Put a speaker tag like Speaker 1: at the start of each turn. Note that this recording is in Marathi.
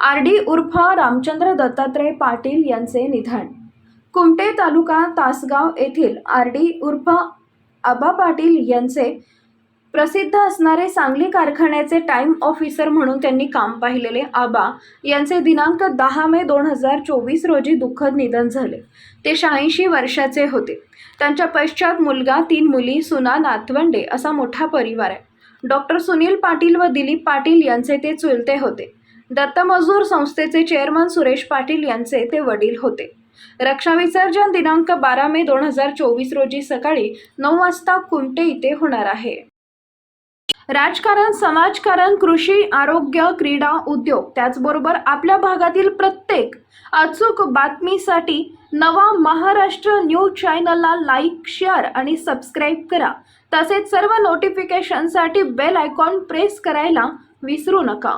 Speaker 1: आर डी उर्फ रामचंद्र दत्तात्रय पाटील यांचे निधन. कुमटे तालुका तासगाव येथील आर डी उर्फ आबा पाटील यांचे प्रसिद्ध असणारे सांगली कारखान्याचे टाइम ऑफिसर म्हणून त्यांनी काम पाहिलेले आबा यांचे दिनांक दहा मे दोन हजार चोवीस रोजी दुःखद निधन झाले. ते शहाऐंशी वर्षाचे होते. त्यांच्या पश्चात मुलगा तीन मुली सुना नातवंडे असा मोठा परिवार आहे. डॉक्टर सुनील पाटील व दिलीप पाटील यांचे ते चुलते होते. दत्तमजूर संस्थेचे चेअरमन सुरेश पाटील यांचे ते वडील होते. रक्षा विसर्जन दिनांक बारा मे दोन हजार चोवीस रोजी सकाळी नऊ वाजता कुमटे इथे होणार आहे. राजकारण समाजकारण कृषी आरोग्य क्रीडा उद्योग त्याचबरोबर आपल्या भागातील प्रत्येक अचूक बातमीसाठी नवा महाराष्ट्र न्यूज चॅनलला लाईक शेअर आणि सबस्क्राईब करा. तसेच सर्व नोटिफिकेशनसाठी बेल आयकॉन प्रेस करायला विसरू नका.